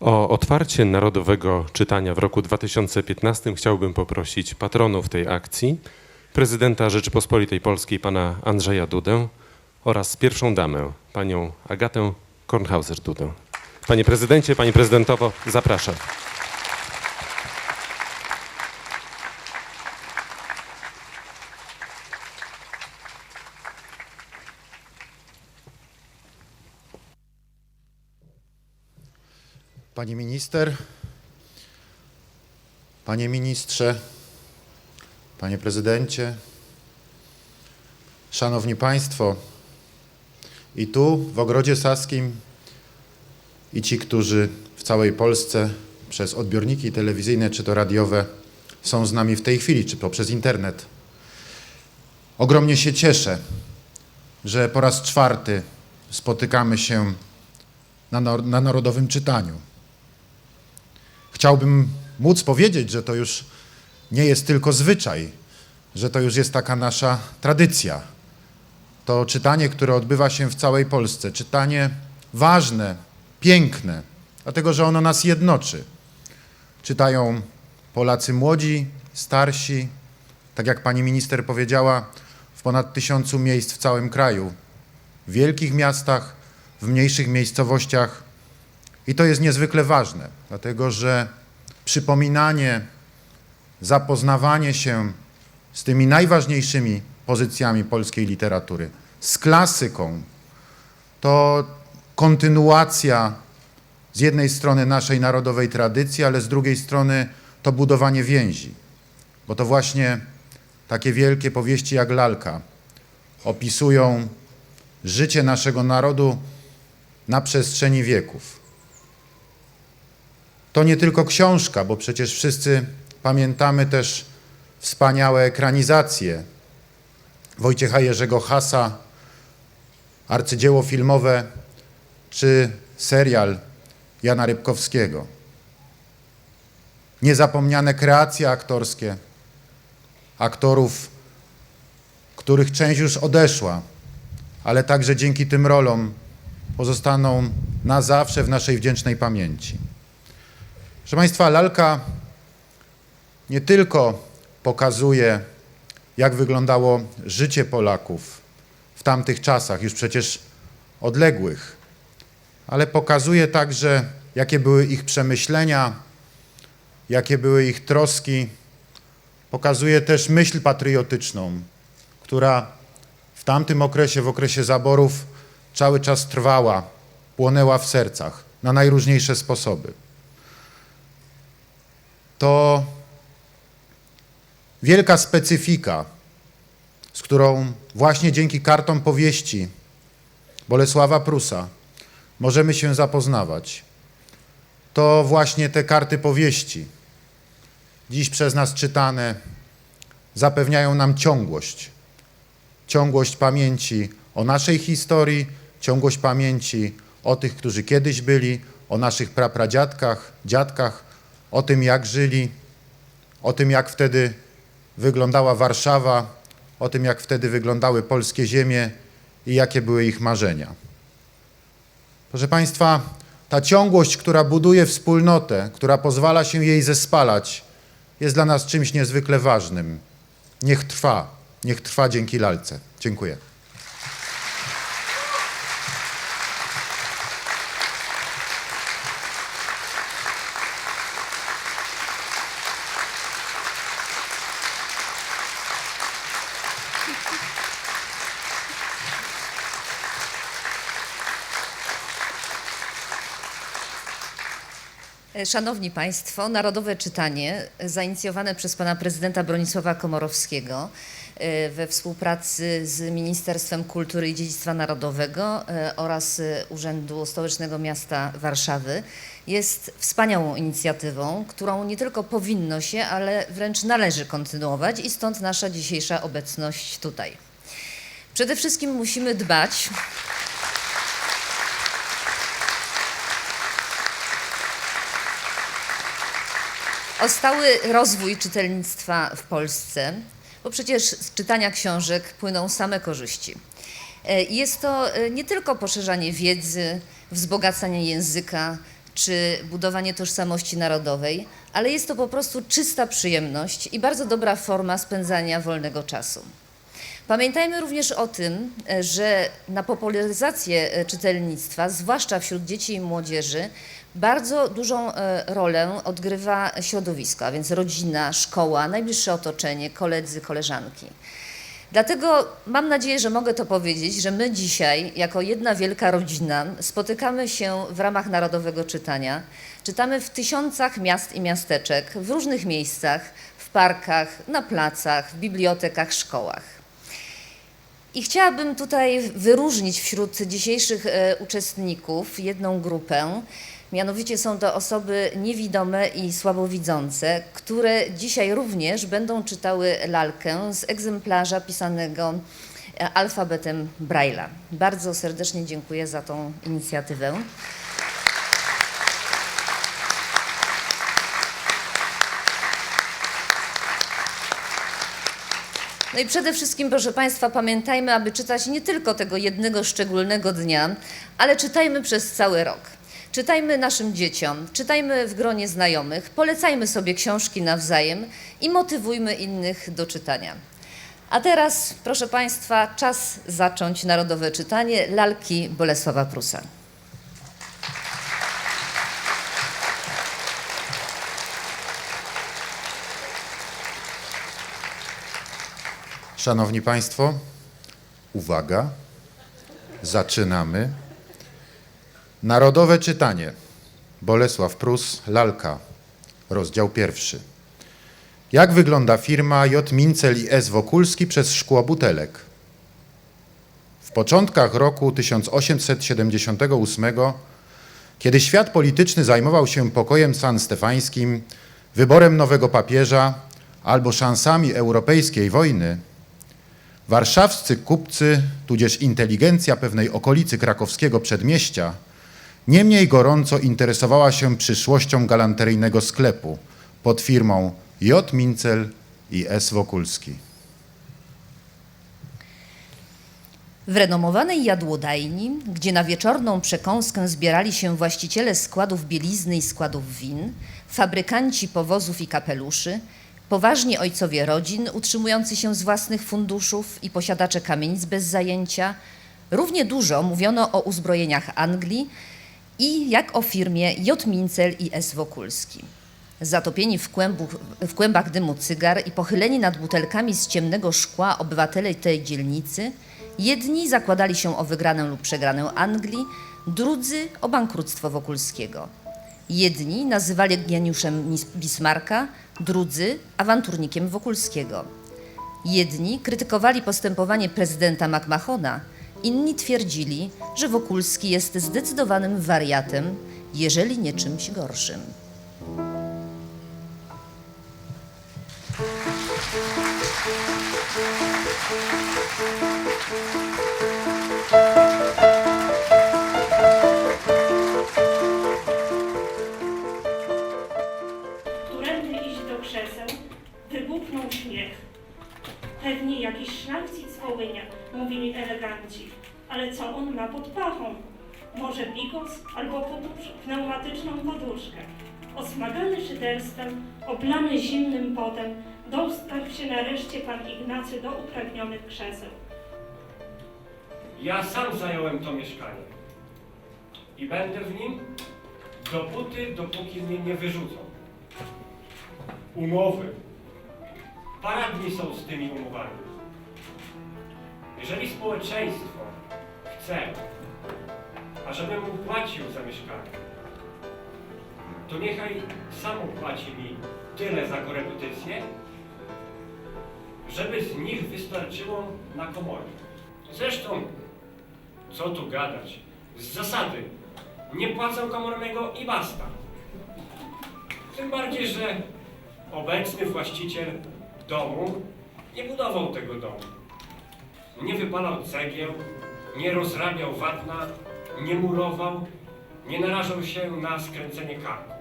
O otwarcie narodowego czytania w roku 2015 chciałbym poprosić patronów tej akcji, prezydenta Rzeczypospolitej Polskiej pana Andrzeja Dudę oraz pierwszą damę, panią Agatę Kornhauser-Dudę. Panie prezydencie, pani prezydentowo, zapraszam. Pani minister, panie ministrze, panie prezydencie, szanowni państwo, i tu w Ogrodzie Saskim, i ci, którzy w całej Polsce przez odbiorniki telewizyjne czy to radiowe są z nami w tej chwili, czy poprzez internet. Ogromnie się cieszę, że po raz czwarty spotykamy się na, na narodowym czytaniu. Chciałbym móc powiedzieć, że to już nie jest tylko zwyczaj, że to już jest taka nasza tradycja. To czytanie, które odbywa się w całej Polsce, czytanie ważne, piękne, dlatego że ono nas jednoczy. Czytają Polacy młodzi, starsi, tak jak pani minister powiedziała, w ponad tysiącu miejsc w całym kraju, w wielkich miastach, w mniejszych miejscowościach. I to jest niezwykle ważne, dlatego że przypominanie, zapoznawanie się z tymi najważniejszymi pozycjami polskiej literatury, z klasyką, to kontynuacja z jednej strony naszej narodowej tradycji, ale z drugiej strony to budowanie więzi. Bo to właśnie takie wielkie powieści jak Lalka opisują życie naszego narodu na przestrzeni wieków. To nie tylko książka, bo przecież wszyscy pamiętamy też wspaniałe ekranizacje Wojciecha Jerzego Hasa, arcydzieło filmowe czy serial Jana Rybkowskiego. Niezapomniane kreacje aktorskie aktorów, których część już odeszła, ale także dzięki tym rolom pozostaną na zawsze w naszej wdzięcznej pamięci. Proszę Państwa, lalka nie tylko pokazuje, jak wyglądało życie Polaków w tamtych czasach, już przecież odległych, ale pokazuje także, jakie były ich przemyślenia, jakie były ich troski. Pokazuje też myśl patriotyczną, która w tamtym okresie, w okresie zaborów, cały czas trwała, płonęła w sercach na najróżniejsze sposoby. To wielka specyfika, z którą właśnie dzięki kartom powieści Bolesława Prusa możemy się zapoznawać. To właśnie te karty powieści, dziś przez nas czytane, zapewniają nam ciągłość. Ciągłość pamięci o naszej historii, ciągłość pamięci o tych, którzy kiedyś byli, o naszych prapradziadkach, dziadkach, o tym, jak żyli, o tym, jak wtedy wyglądała Warszawa, o tym, jak wtedy wyglądały polskie ziemie i jakie były ich marzenia. Proszę Państwa, ta ciągłość, która buduje wspólnotę, która pozwala się jej zespalać, jest dla nas czymś niezwykle ważnym. Niech trwa, niech trwa dzięki lalce. Dziękuję. Szanowni Państwo, Narodowe Czytanie zainicjowane przez pana prezydenta Bronisława Komorowskiego e, we współpracy z Ministerstwem Kultury i Dziedzictwa Narodowego e, oraz e, Urzędu Stołecznego Miasta Warszawy jest wspaniałą inicjatywą, którą nie tylko powinno się, ale wręcz należy kontynuować i stąd nasza dzisiejsza obecność tutaj. Przede wszystkim musimy dbać o stały rozwój czytelnictwa w Polsce, bo przecież z czytania książek płyną same korzyści. E, Jest to e, nie tylko poszerzanie wiedzy, wzbogacanie języka, czy budowanie tożsamości narodowej, ale jest to po prostu czysta przyjemność i bardzo dobra forma spędzania wolnego czasu. Pamiętajmy również o tym, e, że na popularyzację czytelnictwa, zwłaszcza wśród dzieci i młodzieży, bardzo dużą e, rolę odgrywa środowisko, a więc rodzina, szkoła, najbliższe otoczenie, koledzy, koleżanki. Dlatego mam nadzieję, że mogę to powiedzieć, że my dzisiaj, jako jedna wielka rodzina, spotykamy się w ramach Narodowego Czytania. Czytamy w tysiącach miast i miasteczek, w różnych miejscach, w parkach, na placach, w bibliotekach, szkołach. I chciałabym tutaj wyróżnić wśród dzisiejszych e, uczestników jedną grupę. Mianowicie są to osoby niewidome i słabowidzące, które dzisiaj również będą czytały lalkę z egzemplarza pisanego e, alfabetem Braille'a. Bardzo serdecznie dziękuję za tą inicjatywę. No i przede wszystkim, proszę Państwa, pamiętajmy, aby czytać nie tylko tego jednego szczególnego dnia, ale czytajmy przez cały rok. Czytajmy naszym dzieciom, czytajmy w gronie znajomych, polecajmy sobie książki nawzajem i motywujmy innych do czytania. A teraz, proszę Państwa, czas zacząć narodowe czytanie lalki Bolesława Prusa. Szanowni Państwo, uwaga, zaczynamy. Narodowe czytanie. Bolesław Prus, Lalka, rozdział pierwszy. Jak wygląda firma J. Mincel i S. Wokulski przez szkło butelek? W początkach roku 1878, kiedy świat polityczny zajmował się pokojem sanstefańskim, wyborem nowego papieża albo szansami europejskiej wojny, Warszawscy kupcy, tudzież inteligencja pewnej okolicy krakowskiego przedmieścia, nie mniej gorąco interesowała się przyszłością galanteryjnego sklepu pod firmą J. Mincel i S. Wokulski. W renomowanej jadłodajni, gdzie na wieczorną przekąskę zbierali się właściciele składów bielizny i składów win, fabrykanci powozów i kapeluszy, poważni ojcowie rodzin utrzymujący się z własnych funduszów i posiadacze kamienic bez zajęcia, równie dużo mówiono o uzbrojeniach Anglii i jak o firmie J. Mincel i S. Wokulski. Zatopieni w, kłębu, w kłębach dymu cygar i pochyleni nad butelkami z ciemnego szkła obywatele tej dzielnicy, jedni zakładali się o wygranę lub przegranę Anglii, drudzy o bankructwo Wokulskiego. Jedni nazywali geniuszem Bismarcka, drudzy awanturnikiem Wokulskiego. Jedni krytykowali postępowanie prezydenta McMahona, inni twierdzili, że Wokulski jest zdecydowanym wariatem, jeżeli nie czymś gorszym. Którędy Bigos albo podusz, pneumatyczną poduszkę. Osmagany szyderstwem, oblany zimnym potem, dostał się nareszcie pan Ignacy do upragnionych krzeseł. Ja sam zająłem to mieszkanie. I będę w nim dopóty, dopóki mnie nie wyrzucą. Umowy. Paradni są z tymi umowami. Jeżeli społeczeństwo chce, ażebym mu płacił za mieszkanie, to niechaj samo płaci mi tyle za korepetycje, żeby z nich wystarczyło na komory. Zresztą, co tu gadać? Z zasady, nie płacę komornego i basta. Tym bardziej, że obecny właściciel domu nie budował tego domu. Nie wypalał cegieł, nie rozrabiał wapna, nie murował, nie narażał się na skręcenie karku.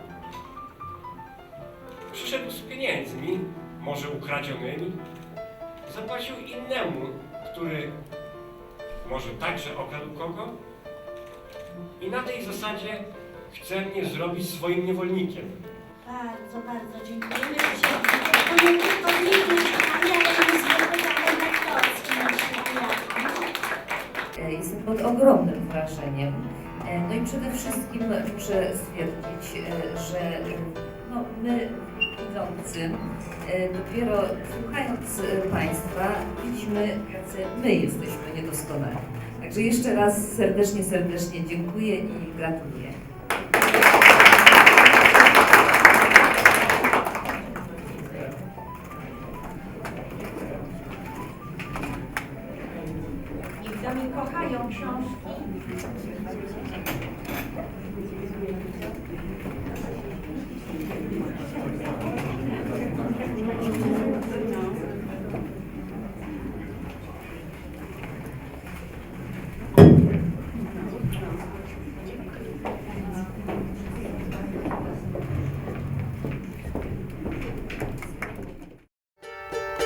Przyszedł z pieniędzmi, może ukradzionymi, zapłacił innemu, który może także okradł kogo? I na tej zasadzie chce mnie zrobić swoim niewolnikiem. Bardzo, bardzo dziękujemy. To nie tylko Jestem pod ogromnym wrażeniem. E, No i przede wszystkim muszę stwierdzić, e, że no, my widzący, e, dopiero słuchając Państwa, widzimy, jacy my jesteśmy niedoskonali. Także jeszcze raz serdecznie, serdecznie dziękuję i gratuluję. Książki.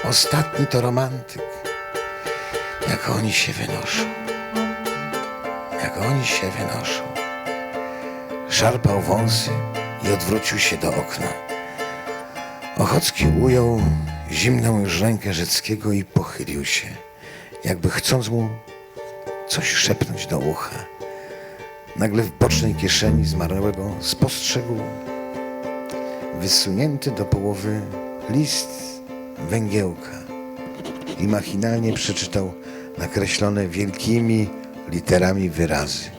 Ostatni to romantyk. Jak oni się wynoszą. Oni się wynoszą. Szarpał wąsy i odwrócił się do okna. Ochocki ujął zimną już rękę Rzeckiego i pochylił się, jakby chcąc mu coś szepnąć do ucha. Nagle w bocznej kieszeni zmarłego spostrzegł wysunięty do połowy list węgiełka i machinalnie przeczytał nakreślone wielkimi literami wyrazy.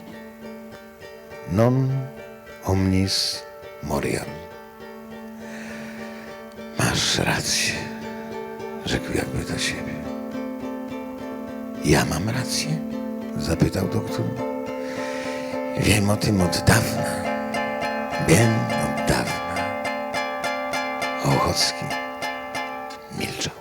Non omnis moriar. Masz rację, rzekł jakby do siebie. Ja mam rację? zapytał doktor. Wiem o tym od dawna. Wiem od dawna. Ochocki milczał.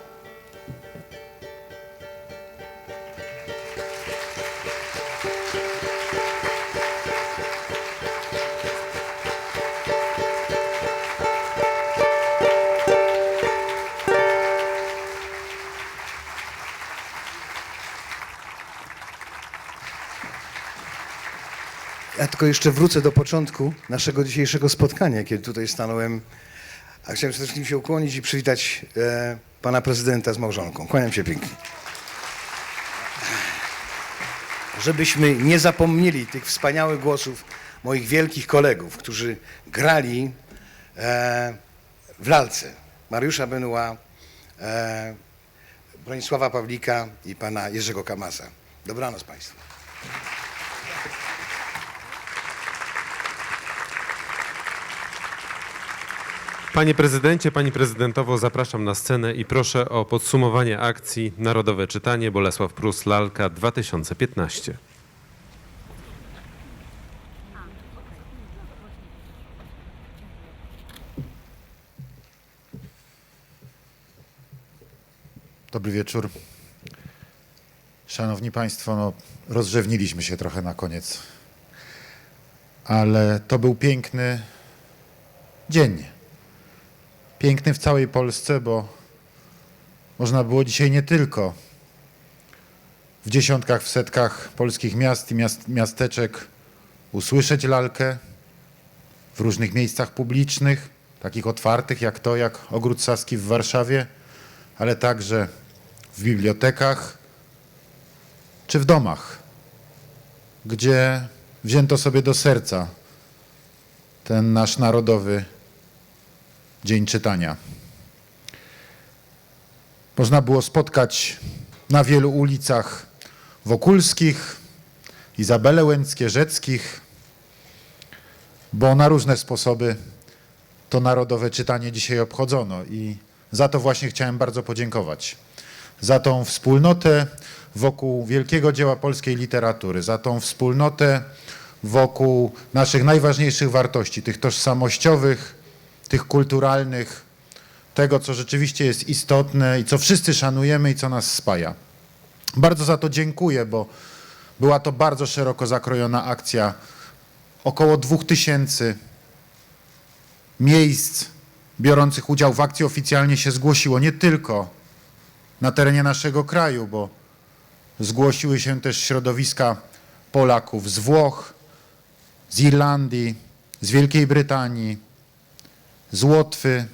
Tylko jeszcze wrócę do początku naszego dzisiejszego spotkania, kiedy tutaj stanąłem. A chciałem przede wszystkim się ukłonić i przywitać e, pana prezydenta z małżonką. Kłaniam się pięknie. Żebyśmy nie zapomnieli tych wspaniałych głosów moich wielkich kolegów, którzy grali e, w lalce. Mariusza Benua, e, Bronisława Pawlika i pana Jerzego Kamasa. Dobranoc Państwu. Panie prezydencie, pani prezydentowo, zapraszam na scenę i proszę o podsumowanie akcji Narodowe Czytanie Bolesław Prus Lalka 2015. Dobry wieczór. Szanowni Państwo, no, rozrzewniliśmy się trochę na koniec, ale to był piękny dzień. Piękny w całej Polsce, bo można było dzisiaj nie tylko w dziesiątkach, w setkach polskich miast i miast, miasteczek usłyszeć lalkę w różnych miejscach publicznych, takich otwartych jak to, jak Ogród Saski w Warszawie, ale także w bibliotekach czy w domach, gdzie wzięto sobie do serca ten nasz narodowy dzień czytania. Można było spotkać na wielu ulicach Wokulskich, Izabelę Łęckie-Rzeckich, bo na różne sposoby to narodowe czytanie dzisiaj obchodzono i za to właśnie chciałem bardzo podziękować. Za tą wspólnotę wokół wielkiego dzieła polskiej literatury, za tą wspólnotę wokół naszych najważniejszych wartości, tych tożsamościowych, tych kulturalnych, tego, co rzeczywiście jest istotne i co wszyscy szanujemy i co nas spaja. Bardzo za to dziękuję, bo była to bardzo szeroko zakrojona akcja. Około dwóch tysięcy miejsc biorących udział w akcji oficjalnie się zgłosiło nie tylko na terenie naszego kraju, bo zgłosiły się też środowiska Polaków z Włoch, z Irlandii, z Wielkiej Brytanii, z Łotwy,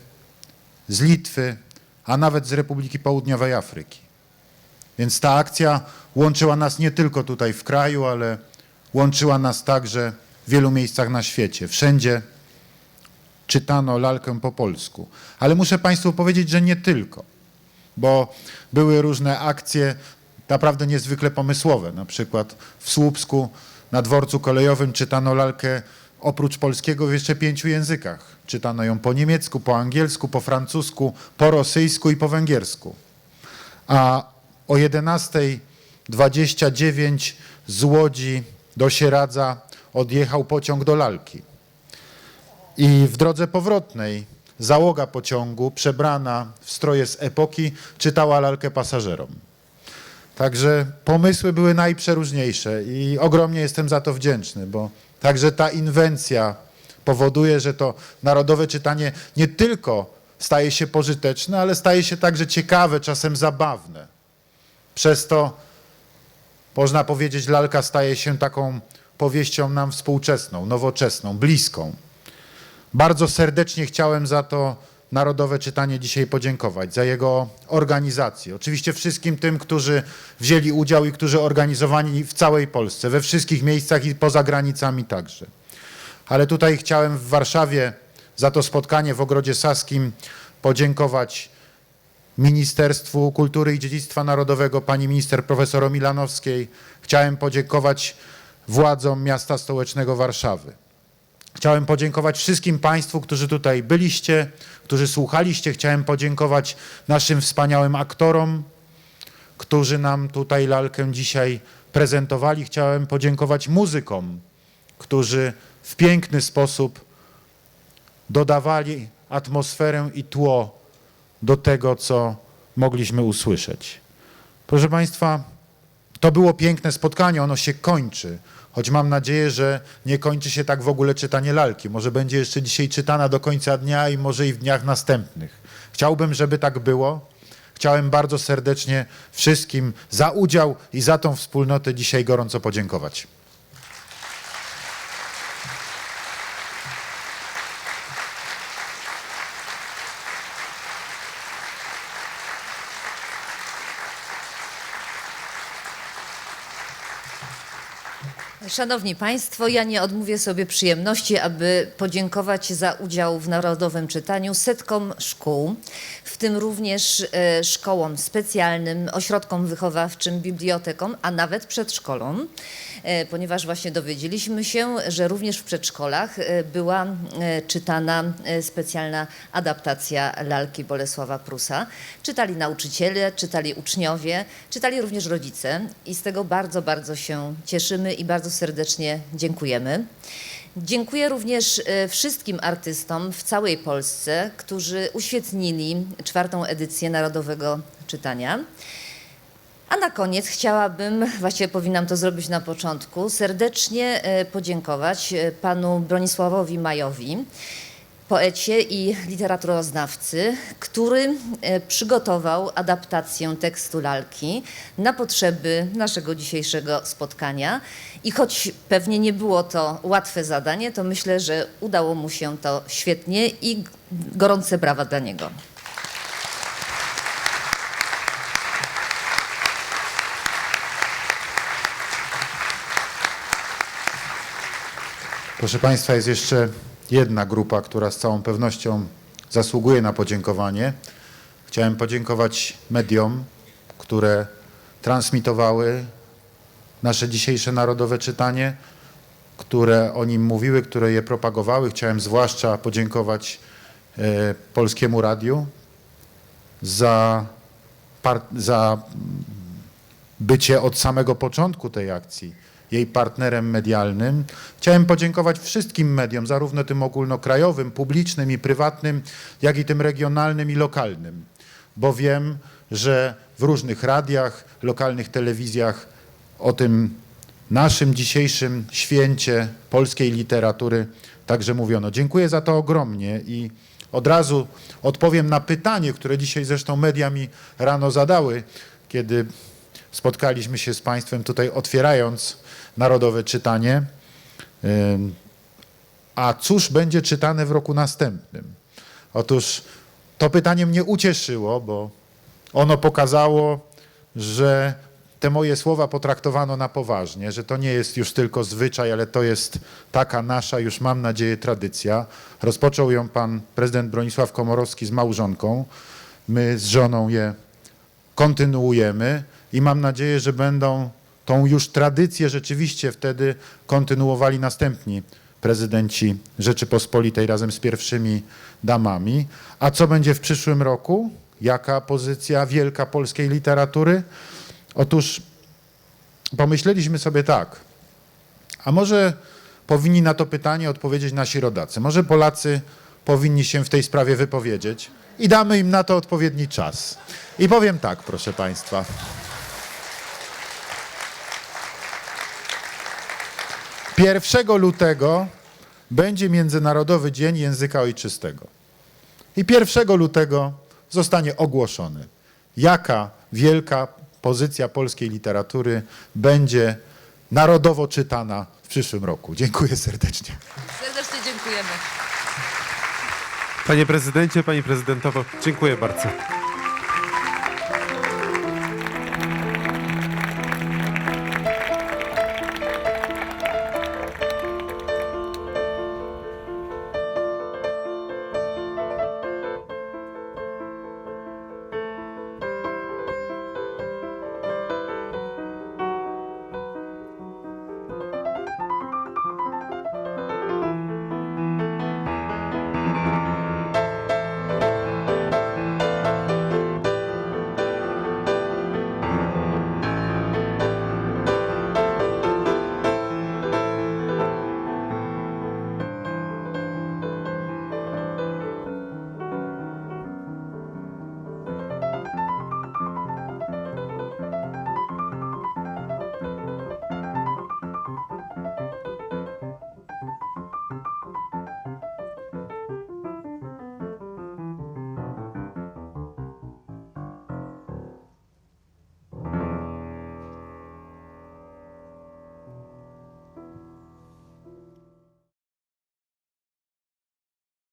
z Litwy, a nawet z Republiki Południowej Afryki. Więc ta akcja łączyła nas nie tylko tutaj w kraju, ale łączyła nas także w wielu miejscach na świecie. Wszędzie czytano lalkę po polsku. Ale muszę Państwu powiedzieć, że nie tylko, bo były różne akcje naprawdę niezwykle pomysłowe. Na przykład w Słupsku na dworcu kolejowym czytano lalkę oprócz polskiego w jeszcze pięciu językach. Czytano ją po niemiecku, po angielsku, po francusku, po rosyjsku i po węgiersku. A o 11.29 z Łodzi do Sieradza odjechał pociąg do Lalki. I w drodze powrotnej załoga pociągu, przebrana w stroje z epoki, czytała lalkę pasażerom. Także pomysły były najprzeróżniejsze i ogromnie jestem za to wdzięczny, bo także ta inwencja powoduje, że to narodowe czytanie nie tylko staje się pożyteczne, ale staje się także ciekawe, czasem zabawne. Przez to można powiedzieć, lalka staje się taką powieścią nam współczesną, nowoczesną, bliską. Bardzo serdecznie chciałem za to Narodowe Czytanie dzisiaj podziękować, za jego organizację. Oczywiście wszystkim tym, którzy wzięli udział i którzy organizowali w całej Polsce, we wszystkich miejscach i poza granicami także. Ale tutaj chciałem w Warszawie za to spotkanie w Ogrodzie Saskim podziękować Ministerstwu Kultury i Dziedzictwa Narodowego, pani minister profesor Milanowskiej. Chciałem podziękować władzom miasta stołecznego Warszawy. Chciałem podziękować wszystkim Państwu, którzy tutaj byliście, którzy słuchaliście. Chciałem podziękować naszym wspaniałym aktorom, którzy nam tutaj lalkę dzisiaj prezentowali. Chciałem podziękować muzykom, którzy w piękny sposób dodawali atmosferę i tło do tego, co mogliśmy usłyszeć. Proszę Państwa, to było piękne spotkanie, ono się kończy. Choć mam nadzieję, że nie kończy się tak w ogóle czytanie lalki. Może będzie jeszcze dzisiaj czytana do końca dnia i może i w dniach następnych. Chciałbym, żeby tak było. Chciałem bardzo serdecznie wszystkim za udział i za tą wspólnotę dzisiaj gorąco podziękować. Szanowni Państwo, ja nie odmówię sobie przyjemności, aby podziękować za udział w Narodowym Czytaniu setkom szkół, w tym również e, szkołom specjalnym, ośrodkom wychowawczym, bibliotekom, a nawet przedszkolom, ponieważ właśnie dowiedzieliśmy się, że również w przedszkolach e, była e, czytana e, specjalna adaptacja lalki Bolesława Prusa. Czytali nauczyciele, czytali uczniowie, czytali również rodzice i z tego bardzo, bardzo się cieszymy i bardzo serdecznie dziękujemy. Dziękuję również e, wszystkim artystom w całej Polsce, którzy uświetnili czwartą edycję Narodowego Czytania. A na koniec chciałabym, właściwie powinnam to zrobić na początku, serdecznie e, podziękować e, panu Bronisławowi Majowi, poecie i literaturoznawcy, który e, przygotował adaptację tekstu lalki na potrzeby naszego dzisiejszego spotkania. I choć pewnie nie było to łatwe zadanie, to myślę, że udało mu się to świetnie i gorące brawa dla niego. Proszę Państwa, jest jeszcze jedna grupa, która z całą pewnością zasługuje na podziękowanie. Chciałem podziękować mediom, które transmitowały nasze dzisiejsze narodowe czytanie, które o nim mówiły, które je propagowały. Chciałem zwłaszcza podziękować e, Polskiemu Radiu za, za bycie od samego początku tej akcji jej partnerem medialnym. Chciałem podziękować wszystkim mediom, zarówno tym ogólnokrajowym, publicznym i prywatnym, jak i tym regionalnym i lokalnym, bo wiem, że w różnych radiach, lokalnych telewizjach o tym naszym dzisiejszym święcie polskiej literatury także mówiono. Dziękuję za to ogromnie i od razu odpowiem na pytanie, które dzisiaj zresztą media mi rano zadały, kiedy spotkaliśmy się z Państwem tutaj otwierając narodowe czytanie. A cóż będzie czytane w roku następnym? Otóż to pytanie mnie ucieszyło, bo ono pokazało, że te moje słowa potraktowano na poważnie, że to nie jest już tylko zwyczaj, ale to jest taka nasza, już mam nadzieję, tradycja. Rozpoczął ją pan prezydent Bronisław Komorowski z małżonką. My z żoną je kontynuujemy i mam nadzieję, że będą tą już tradycję rzeczywiście wtedy kontynuowali następni prezydenci Rzeczypospolitej razem z pierwszymi damami. A co będzie w przyszłym roku? Jaka pozycja wielka polskiej literatury? Otóż pomyśleliśmy sobie tak, a może powinni na to pytanie odpowiedzieć nasi rodacy? Może Polacy powinni się w tej sprawie wypowiedzieć i damy im na to odpowiedni czas. I powiem tak, proszę Państwa. Pierwszego lutego będzie Międzynarodowy Dzień Języka Ojczystego. I 1 lutego zostanie ogłoszony, jaka wielka pozycja polskiej literatury będzie narodowo czytana w przyszłym roku. Dziękuję serdecznie. Serdecznie dziękujemy. Panie prezydencie, pani prezydentowo, dziękuję bardzo.